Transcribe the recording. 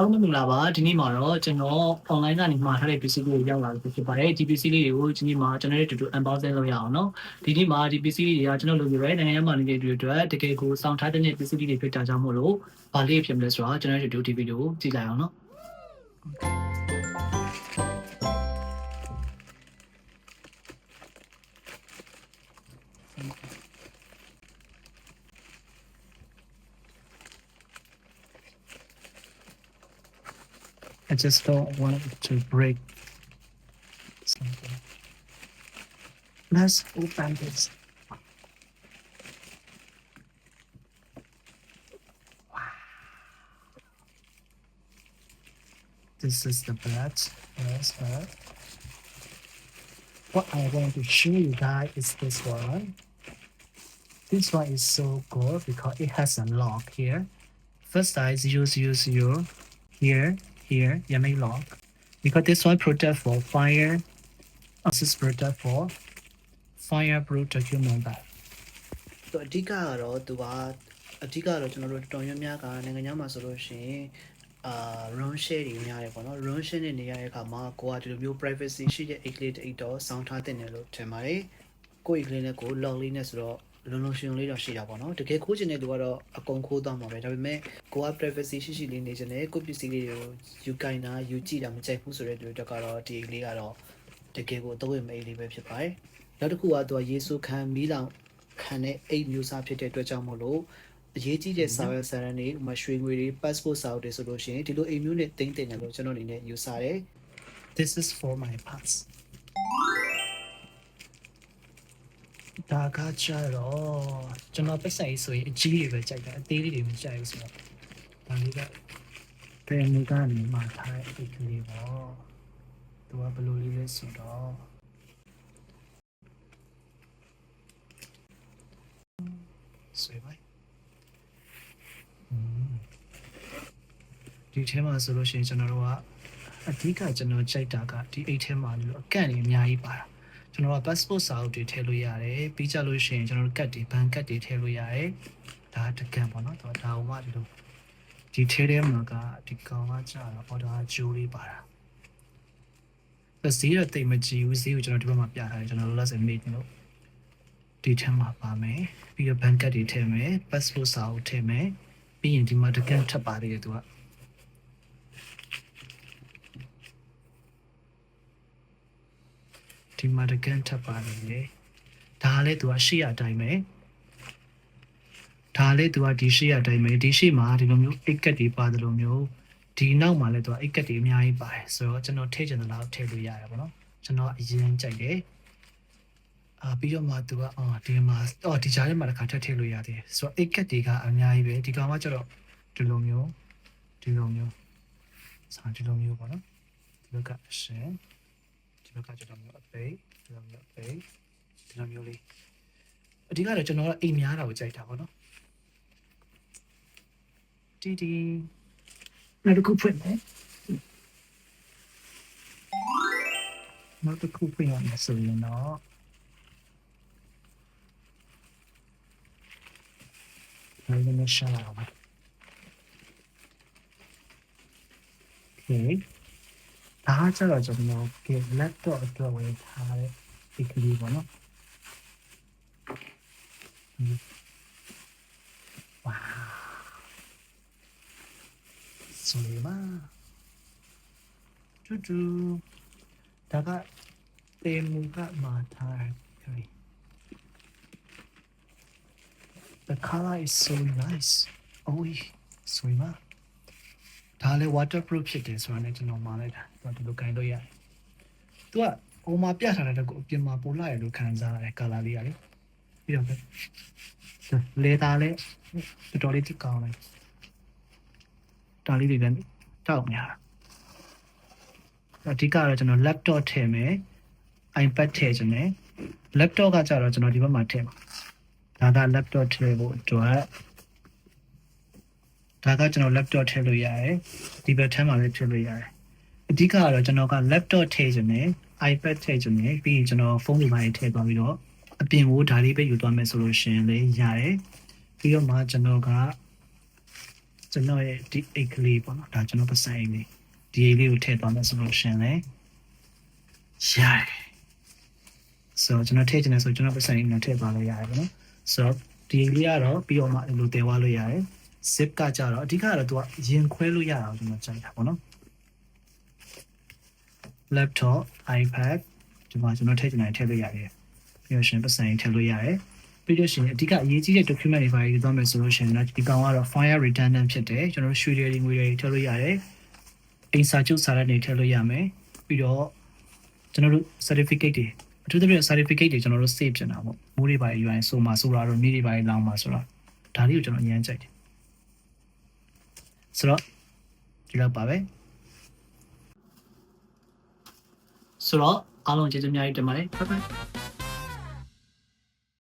အားလုံးမင်္ဂလာပါဒီနေ့မှာတော့ကျွန်တော် online ကနေမှာထားတဲ့ PC လေးကိုရောက်လာပြီဖြစ်ပါတယ်ဒီ PC လေးတွေကိုဒီနေ့မှာကျွန်တော်တို့အတူတူ unboxing လုပ်ရအောင်เนาะဒီနေ့မှာဒီ PC လေးတွေကကျွန်တော်လုပ်ပြရဲနိုင်ငံရေးမှာနေတဲ့တွေအတွက်တကယ်ကိုစောင့်ထားတဲ့ PC လေးတွေဖြစ်တာကြောင့်မို့လို့ဗာလေးဖြစ်မလဲဆိုတော့ကျွန်တော်တို့အတူတူဒီဗီဒီယိုကိုကြည့်လိုက်အောင်เนาะ I just don't want to break something. Let's open this. Wow. This is the bed. Yes, bed. What I want to show you guys is this one. This one is so good because it has a lock here. First I use use your here here you may lock because this one protect for fire this is protect for fireproof document bag သူအဓိကကတော့သူကအဓိကကတော့ကျွန်တော်တို့တော်တော်များများကနိုင်ငံခြားမှာဆိုလို့ရှိရင်အာ run share တွေများတယ်ပေါ့နော် run share နဲ့နေရတဲ့အခါမှာကိုကဒီလိုမျိုး privacy ရှိတဲ့ eight လေးတစ်တော့စောင်းထားတဲ့တယ်လို့ထင်ပါတယ်ကိုယ့် eight လေးနဲ့ကို log လေးနဲ့ဆိုတော့ လုံလုံရှင်လေးတော့ရှိတာပေါ့နော်တကယ်ခိုးချင်တဲ့သူကတော့အကုန်ခိုးသွားမှာပဲဒါပေမဲ့ကိုက privacy ရှိရှိလေးနေချင်တယ်ကိုယ့်ပစ္စည်းလေးတွေကိုယူကင်တာယူကြည့်တာမကြိုက်ဘူးဆိုတဲ့လူတွေကတော့ဒီ eight လေးကတော့တကယ်ကိုအတော့ဝင်မဲ့ eight လေးပဲဖြစ်ပါတယ်နောက်တစ်ခုကသူကယေရှုခံမီးလောင်ခံတဲ့အိတ်မျိုးစားဖြစ်တဲ့အတွက်ကြောင့်မို့လို့အရေးကြီးတဲ့စာရွက်စာတမ်းတွေဥပမာရွှေငွေတွေ passport စာအုပ်တွေဆိုလို့ရှိရင်ဒီလိုအိမ်မျိုးနဲ့တင်တင်တယ်လို့ကျွန်တော်အနေနဲ့ယူဆတယ် this is for my pass ဒါကကြတော့ကျွန်တော်ပိတ်ဆိုင်ဆိုရင်အကြီးတွေပဲကြိုက်တယ်အသေးလေးတွေမကြိုက်ဘူးဆိုတော့ဒါလေးကဘယ်နေကနေမှထားတဲ့အိတ်ကလေးပေါ့သူကဘယ်လိုလေးလဲဆိုတော့ဆွေးပါဒီထဲမှာဆိုလို့ရှိရင်ကျွန်တော်တို့ကအဓိကကျွန်တော်ကြိုက်တာကဒီအိတ်ထဲမှာလို့အကန့်တွေအများကြီးပါတာ ကျွန်တော်က passport စာအုပ်တွေထည့်လို့ရတယ်ပြီးကြလို့ရှိရင်ကျွန်တော်တို့ကတ်တွေဘန်ကတ်တွေထည့်လို့ရတယ်ဒါတကန့်ပေါ့နော်ဒါဒါဟိုမှဒီလိုဒီထဲထဲမှာကဒီကောင်ကကြာတော့ order ဂျိုးလေးပါတာဈေးတော့တိတ်မကြည့်ဘူးဈေးကိုကျွန်တော်ဒီဘက်မှာပြထားတယ်ကျွန်တော်တို့လက်စမေ့နေလို့ဒီထဲမှာပါမယ်ပြီးတော့ဘန်ကတ်တွေထည့်မယ် passport စာအုပ်ထည့်မယ်ပြီးရင်ဒီမှာတကန့်ထပ်ပါသေးတယ်သူက ဒီမှာတကန်ထပ်ပါတယ်လေဒါလည်းသူကရှေ့ရအတိုင်းပဲဒါလည်းသူကဒီရှေ့ရအတိုင်းပဲဒီရှေ့မှာဒီလိုမျိုးအိတ်ကက်တွေပါတယ်လို့မျိုးဒီနောက်မှာလည်းသူကအိတ်ကက်တွေအများကြီးပါတယ်ဆိုတော့ကျွန်တော်ထည့်ချင်တဲ့လောက်ထည့်လို့ရတယ်ပေါ့နော်ကျွန်တော်အရင်ကြိုက်တယ်အာပြီးတော့မှသူကအော်ဒီမှာအော်ဒီကြားထဲမှာတစ်ခါထည့်ထည့်လို့ရသေးတယ်ဆိုတော့အိတ်ကက်တွေကအများကြီးပဲဒီကောင်ကကျတော့ဒီလိုမျိုးဒီလိုမျိုးစာဒီလိုမျိုးပေါ့နော်ဒီဘက်ကအရှင် ဒီဘက်ကကျွန်တော်မျိုးအပိတ်ဒီလိုမျိုးအပိတ်ဒီလိုမျိုးလေးအဓိကတော့ကျွန်တော်ကအိမ်များတာကိုကြိုက်တာပေါ့နော်တီတီနောက်တစ်ခုဖွင့်မယ်နောက်တစ်ခုဖွင့်ရမယ်ဆိုရင်တော့ဒါလည်းမရှာအောင်ပါ Okay ဒါကကျတော့ကျွန်တော်က laptop အတွက်ဝင်ထားတဲ့ဒီကလေးပေါ့နော်ဝါဆိုရပါတူတူဒါကတေမူကမှာထားတဲ့ကလေး The color is so nice. Oh, ဆိုရပါ ဒါလည်း waterproof ဖြစ်တယ်ဆိုတာနဲ့ကျွန်တော်မှားလိုက်တာသူကဒီလိုကင်လို့ရတယ်သူကဟိုမှာပြထားတဲ့ကိုအပြင်မှာပို့လိုက်ရလို့ခံစားရတယ် color လေးကလေပြီးတော့လေသားလေးတော်တော်လေးကြည့်ကောင်းလိုက်ဒါလေးတွေလည်းတောက်များအဓိကတော့ကျွန်တော် laptop ထည့်မယ် iPad ထည့်ခြင်းနဲ့ laptop ကကြတော့ကျွန်တော်ဒီဘက်မှာထည့်မှာဒါက laptop ထည့်ဖို့အတွက် ဒါကကျွန်တော် laptop ထည့်လို့ရတယ်ဒီဘက်ထဲမှာလည်းထည့်လို့ရတယ်အဓိကကတော့ကျွန်တော်က laptop ထည့်ခြင်းနဲ့ iPad ထည့်ခြင်းနဲ့ပြီးရင်ကျွန်တော်ဖုန်းတွေမှာထည့်သွားပြီးတော့အပြင်ကိုဒါလေးပဲယူသွားမယ်ဆိုလို့ရှိရင်လည်းရတယ်ပြီးတော့မှကျွန်တော်ကကျွန်တော်ရဲ့ဒီအိတ်ကလေးပေါ့နော်ဒါကျွန်တော်ပတ်စံအိတ်လေးဒီအိတ်လေးကိုထည့်သွားမယ်ဆိုလို့ရှရင်လေရတယ်ဆိုတော့ကျွန်တော်ထည့်ချင်တယ်ဆိုကျွန်တော်ပတ်စံအိတ်နဲ့ထည့်သွားလို့ရတယ်ပေါ့နော်ဆိုတော့ဒီအိတ်လေးကတော့ပြီးတော့မှအဲ့လိုတည်သွားလို့ရတယ် zip ကကြတော့အဓိကကတော့သူကရင်ခွဲလို့ရတာကိုကျွန်တော်ကြိုက်တာပေါ့နော် laptop ipad ဒီမှာကျွန်တော်ထည့်ချင်တယ်ထည့်လို့ရတယ်ပြီးတော့ရှင်ပတ်စံအိတ်ထည့်လို့ရတယ်ပြီးတော့ရှင်အဓိကအရေးကြီးတဲ့ document တွေပါယူသွားမယ်ဆိုလို့ရှင်တော့ဒီကောင်ကတော့ file redundant ဖြစ်တယ်ကျွန်တော်တို့ရွှေတွေငွေတွေထည့်လို့ရတယ်အိမ်စာချုပ်စာရက်တွေထည့်လို့ရမယ်ပြီးတော့ကျွန်တော်တို့ certificate တွေအထူးသဖြင့် certificate တွေကျွန်တော်တို့ save ချင်တာပေါ့မိုးတွေပါယူရင်ဆိုမှာဆိုတာတော့နေ့တွေပါလောင်းမှာဆိုတော့ဒါလေးကိုကျွန်တော်အရင်ကြိုက်တယ် ဆိုတော့ဒီလောက်ပါပဲဆိုတော့အားလုံးကျေးဇူးအများကြီးတင်ပါတယ် bye bye